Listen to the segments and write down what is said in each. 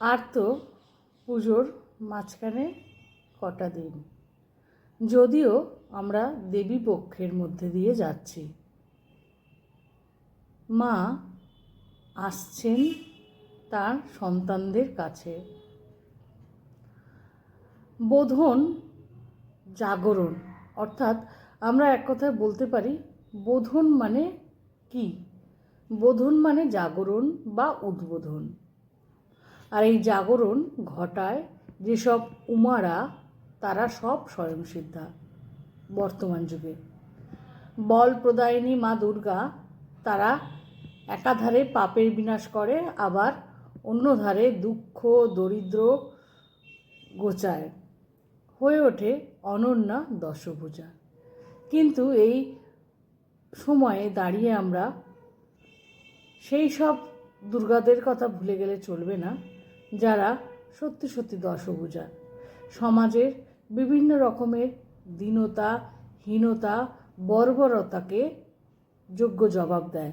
আর তো পুজোর মাঝখানে কটা দিন। যদিও আমরা দেবী পক্ষের মধ্যে দিয়ে যাচ্ছি। মা আসছেন তার সন্তানদের কাছে। বোধন জাগরণ, অর্থাৎ আমরা এক কথায় বলতে পারি বোধন মানে কি? বোধন মানে জাগরণ বা উদ্বোধন। আর এই জাগরণ ঘটায় যেসব উমারা, তারা সব স্বয়ংসিদ্ধা বর্তমান যুগে। বল প্রদায়িনী মা দুর্গা, তারা একাধারে পাপের বিনাশ করে, আবার অন্য ধারে দুঃখ, দরিদ্র গোচায়। হয়ে ওঠে অনন্যা দশভূজা। কিন্তু এই সময়ে দাঁড়িয়ে আমরা সেই সব দুর্গাদের কথা ভুলে গেলে চলবে না। যারা সত্যি সত্যি দশভূজা। সমাজের বিভিন্ন রকমের দীনতা, হীনতা, বর্বরতাকে যোগ্য জবাব দেয়।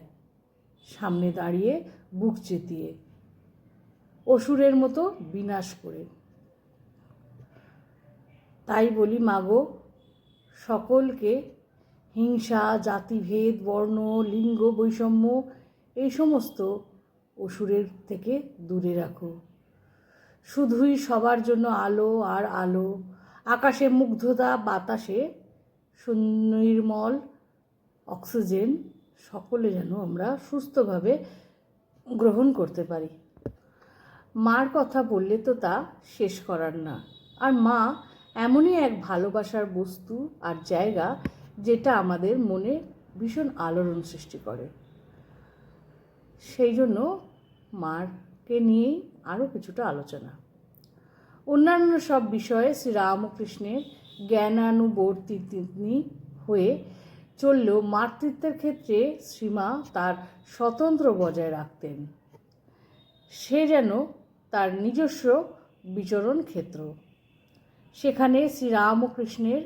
সামনে দাঁড়িয়ে বুক চেতিয়ে, অসুরের মতো বিনাশ করে। তাই বলি, মাগো, সকলকে হিংসা, জাতিভেদ, বর্ণ, লিঙ্গ, বৈষম্য, এই সমস্ত অসুরের থেকে দূরে রাখো। শুধুই সবার জন্য আলো আর আলো। আকাশে মুগ্ধতা, বাতাসে নির্মল অক্সিজেন, সকলে যেন আমরা সুস্থভাবে গ্রহণ করতে পারি। মার কথা বললে তো তা শেষ করার না। আর মা এমনই এক ভালোবাসার বস্তু আর জায়গা যেটা আমাদের মনে ভীষণ আলোড়ন সৃষ্টি করে। সেই জন্য মারকে নিয়েই আরও কিছুটা আলোচনা। অন্যান্য সব বিষয়ে শ্রীরামকৃষ্ণের জ্ঞানানুবর্তিনী হয়ে চললেও মাতৃত্বের ক্ষেত্রে শ্রীমা তার স্বতন্ত্র বজায় রাখতেন। সে যেন তার নিজস্ব বিচরণ ক্ষেত্র। সেখানে শ্রীরামকৃষ্ণের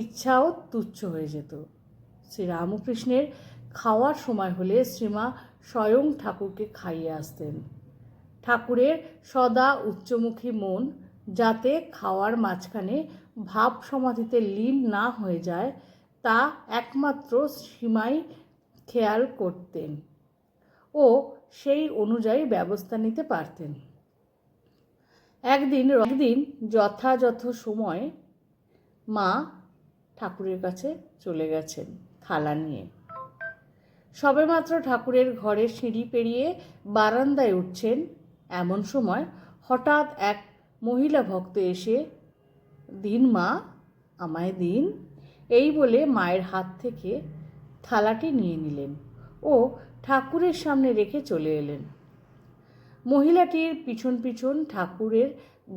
ইচ্ছাও তুচ্ছ হয়ে যেত। শ্রীরামকৃষ্ণের খাওয়ার সময় হলে শ্রীমা স্বয়ং ঠাকুরকে খাইয়ে আসতেন। ঠাকুরের সদা উচ্চমুখী মন, যাতে খাওয়ার মাঝখানে ভাব সমাধিতে লীন না হয়ে যায়, তা একমাত্র সীমাই খেয়াল করতেন ও সেই অনুযায়ী ব্যবস্থা নিতে পারতেন। একদিন একদিন যথাযথ সময় মা ঠাকুরের কাছে চলে গেছেন থালা নিয়ে। সবেমাত্র ঠাকুরের ঘরের সিঁড়ি পেরিয়ে বারান্দায় উঠছেন এমন সময় হঠাৎ এক মহিলা ভক্ত এসে, দিন মা, আমায় দিন। এই বলে মায়ের হাত থেকে থালাটি নিয়ে নিলেন ও ঠাকুরের সামনে রেখে চলে এলেন। মহিলাটির পিছন পিছন ঠাকুরের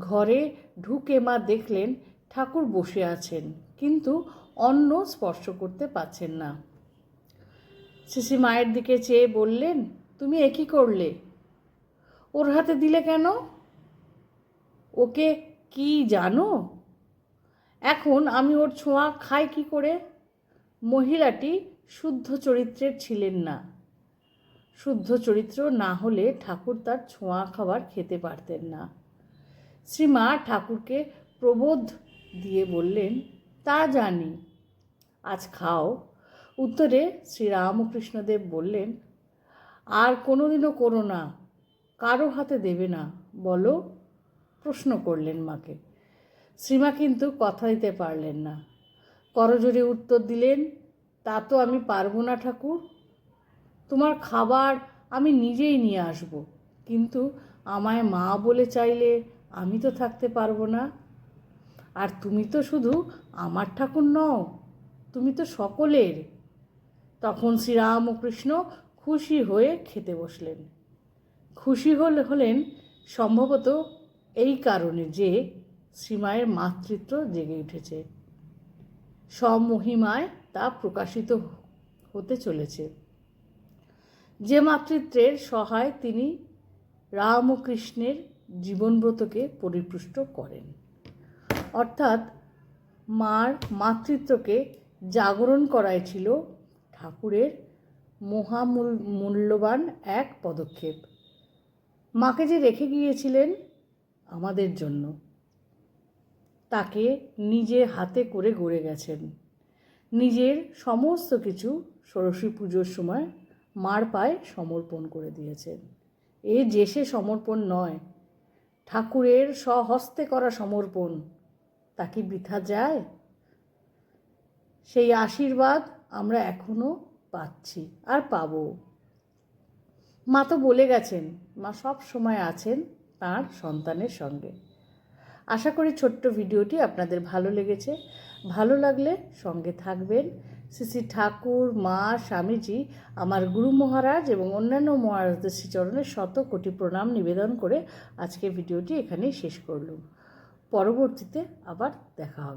ঘরে ঢুকে মা দেখলেন ঠাকুর বসে আছেন, কিন্তু অন্ন স্পর্শ করতে পাচ্ছেন না। শিশি মায়ের দিকে চেয়ে বললেন, তুমি একই করলে? ওর হাতে দিলে কেন? ওকে কি জানো? এখন আমি ওর ছোঁয়া খাই কি করে? মহিলাটি শুদ্ধ চরিত্রের ছিলেন না। শুদ্ধ চরিত্র না হলে ঠাকুর তার ছোঁয়া খাবার খেতে পারতেন না। শ্রীমা ঠাকুরকে প্রবোধ দিয়ে বললেন, তা জানি। আজ খাও। উত্তরে শ্রীরামকৃষ্ণদেব বললেন, আর কোনোদিনও করো না। কারও হাতে দেবে না, বলো। প্রশ্ন করলেন মাকে। শ্রীমা কিন্তু কথা দিতে পারলেন না। করজোরে উত্তর দিলেন, তা তো আমি পারব না ঠাকুর। তোমার খাবার আমি নিজেই নিয়ে আসব। কিন্তু আমায় মা বলে চাইলে আমি তো থাকতে পারব না। আর তুমি তো শুধু আমার ঠাকুর নও, তুমি তো সকলের। তখন শ্রীরামকৃষ্ণ খুশি হয়ে খেতে বসলেন। খুশি হলে, হলেন সম্ভবত এই কারণে যে শ্রীমায়ের মাতৃত্ব জেগে উঠেছে। স্বমহিমায় তা প্রকাশিত হতে চলেছে। যে মাতৃত্বের সহায় তিনি রামকৃষ্ণের জীবনব্রতকে পরিপুষ্ট করেন। অর্থাৎ মার মাতৃত্বকে জাগরণ করাই ছিল ঠাকুরের মহামূল, মূল্যবান এক পদক্ষেপ। মাকে যে রেখে গিয়েছিলেন আমাদের জন্য, তাকে নিজে হাতে করে গড়ে গেছেন। নিজের সমস্ত কিছু ষোড়শী পুজোর সময় মার পায়ে সমর্পণ করে দিয়েছেন। এ যে সে সমর্পণ নয়, ঠাকুরের স্বহস্তে করা সমর্পণ, তা কি বৃথা যায়? সেই আশীর্বাদ আমরা এখনও পাচ্ছি, আর পাবো। মা তো বলে গেছেন, মা সব সময় আছেন তার সন্তানের সঙ্গে। আশা করি ছোট্ট ভিডিওটি আপনাদের ভালো লেগেছে। ভালো লাগলে সঙ্গে থাকবেন। শ্রী ঠাকুর, মা, স্বামীজি, আমার গুরু মহারাজ এবং অন্যান্য মহারাজদের শ্রীচরণে শত কোটি প্রণাম নিবেদন করে আজকে ভিডিওটি এখানেই শেষ করলুম। পরবর্তীতে আবার দেখা হবে।